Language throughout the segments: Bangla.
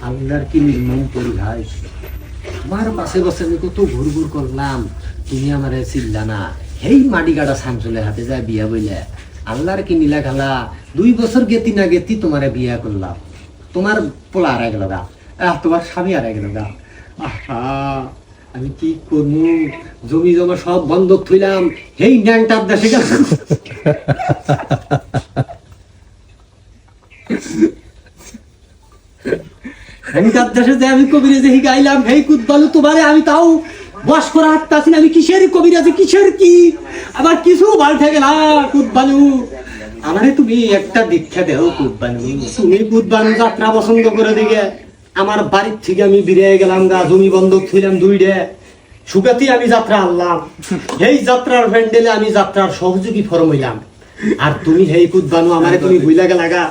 আল্লাহর কি নির্মম পরিহাস? আমার পাশে বসে আমি কত ঘুর ঘুর করলাম তুমি আমার চিল্লা না। হেই মাটি কাটা শামসুলের হাতে যায় বিয়া বইলে। আল্লাহর কি নীলা খেলা দুই বছর গেতি না গেতি তোমারে বিয়া করলাম। তোমার পোলা আর গেল গা আহ, তোমার স্বামী আর গেল গা আহা আমি কি করব জমি জমা সব বন্ধক থইলাম হেই ন্যাংটার দেশে গেল। ন্যাংটার দেশে যে আমি কবিরাজে গাইলাম হেই কুদবালু তোমারে আমি তাও বস করে হাঁটতাছি না, আমি কিসের কবিরাজে কিসের কি? আবার কিছু পাল্টে গেলা কুদবালু আমারে তুমি একটা দীক্ষা দেও কুদবানু তুমি কুদবানু যাত্রা পছন্দ করে দিকে। আমার বাড়ির থেকে আমি বেরিয়ে গেলাম গা জমি বন্ধক থইলাম দুইটা সুগাতি আমি যাত্রা আনলাম এই যাত্রার প্যান্ডেলে আমি যাত্রার সহযোগী ফরম হইলাম আর তুমি হেই কুদবানু আমারে তুমি বুইলা গেলা গা।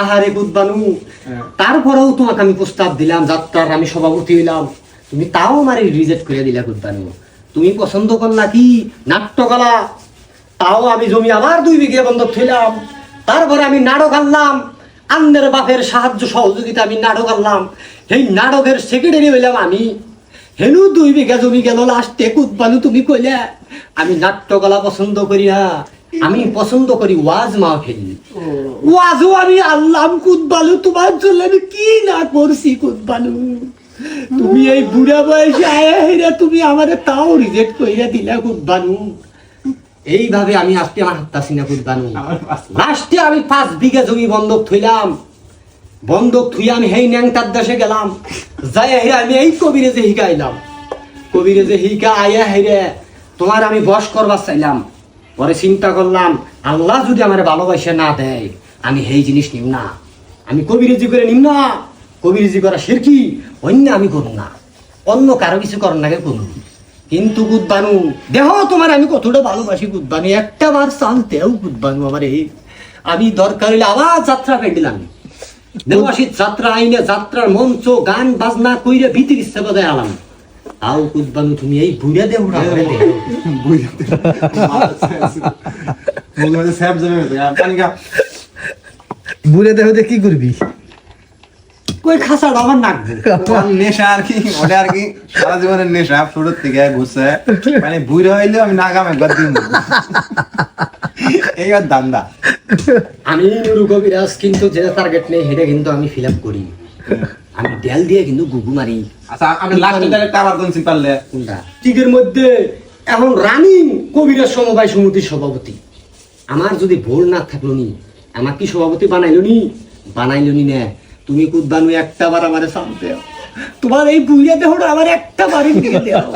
আহারে কুদবানু তারপরেও তোমাকে আমি প্রস্তাব দিলাম যাত্রার আমি সভাপতি হইলাম। তুমি তাও আমার রিজেক্ট করে দিলা কুদবানু তুমি পছন্দ করলা কি? নাট্যকলা। তাও আমি জমি আবার দুই বিঘে বন্ধক থইলাম। তারপরে আমি নাটক আনলাম। আন্নের বাপের সাহায্য সহযোগিতা আমি নাটক আনলাম। সেই নাটকের সেক্রেটারি হইলাম আমি। হেনু দুই বিঘা জমি গেল লাস্টে কুদবানু তুমি কইলে আমি নাট্যকলা পছন্দ করি না। আমি পছন্দ করি ওয়াজ মাহফিল। ওয়াজও আমি আল্লাহ কুদবালু তোমার জন্য আমি কি না করছি কুদবালু তুমি এই বুড়া বয়সে আয়া হেরা তুমি আমারে তাও রিজেক্ট কইরা দিলা কুদবানু এইভাবে আমি আজকে আমার হাত্তাছি না কুদবানু লাস্টে আমি পাঁচ বিঘা জমি বন্ধক থইলাম। বন্ধক থুই আমি হেই ন্যাংটার দেশে গেলাম। যাই হেরে আমি এই কবিরে যে শিকাইলাম কবিরে যে শিকা আয়া হেরে তোমার আমি বস করবার চাইলাম। পরে চিন্তা করলাম, আল্লাহ যদি আমার ভালোবাসা না দেয়, আমি সেই জিনিস নিম না। আমি কবিরেজি করে নিম না। কবিরেজি করা শিরকি অন্য আমি করব না। অন্য কারও কিছু করার নাগে করুন কিন্তু গুদবানু দেহ তোমার, আমি কতটা ভালোবাসি গুদবানু একটা বার চাল দেও গুদবানু আমার। এই আমি দরকার হইলে আবার যাত্রা পেন্ডিলাম দেবাসী যাত্রা আইনে যাত্রার মঞ্চ, গান, বাজনা কইরে ভিতর ইচ্ছে বাজায় আলাম। তাও কুদবানু তুমি এই বুড়া বুড়ে দিয়ে কি করবি? কই খাসা আমার নাক ধরে। নেশা আর কি ওটা আর কি। সারা জীবনের নেশা ছোট থেকে ঘুরছে। মানে বুড়ো হইলেও আমি নাগাম একবার দিন এই আর দান্দা। আমি নুরু কবিরাজ কিন্তু যেটা টার্গেট নেই সেটা কিন্তু আমি ফিল আপ করি। আমি ডেল দিয়ে কিন্তু গুগু মারি। আচ্ছা আমি লাস্ট ডাইরেক্ট আবার কোন পারলে। কোনটা? টিকের মধ্যে এখন রানিং কবিরাজ সমবায় সমিতির সভাপতি। আমার যদি ভোর না থাকল নি আমার কি সভাপতি বানাইলো নি? বানাইলো নি না। তুমি কুদবানু একটা বার আমারে সামতে তোমার এই বুড়িয়া দেহটা আমার একটা বারই দিয়ে দেও।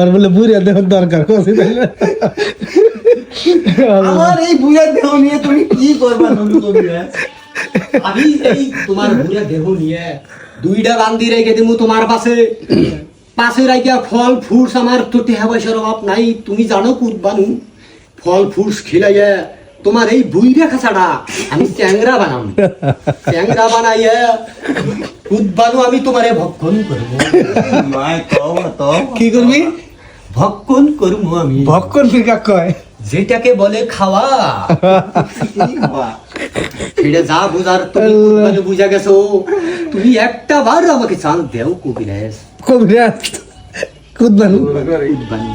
আর বলে বুড়ে দেহ দরকার কষি আমার এই বুড়া দেহ নিয়ে তুমি কি করবা নুরু কবিরাজ? আমি এই তোমার বুড়িয়া দেহ নিয়ে দুইটা বান্দি রেখে দিমু তোমার পাশে। পাশে রাখিয়া ফল ফুস আমার তো টেহা পয়সার অভাব নাই তুমি জানো কুদবানু ফল ফুস খিলাইয়া তোমার এই বুইরা খাঁচাটা আমি চ্যাংরা বানাম চ্যাংরা বানাইয়া কুদবানু আমি তোমারে ভক্ষণ করব। কি করবি? ভক্ষণ করব আমি। ভক্ষণ ফিকা কয়? যেটাকে বলে খাওয়া? সেটা যা বুঝার তুমি বুঝা গেছো। তুমি একটা বার আমাকে চাল দেও কবিরাজ। কবিরাজ। কুদবানু। কুদবানু।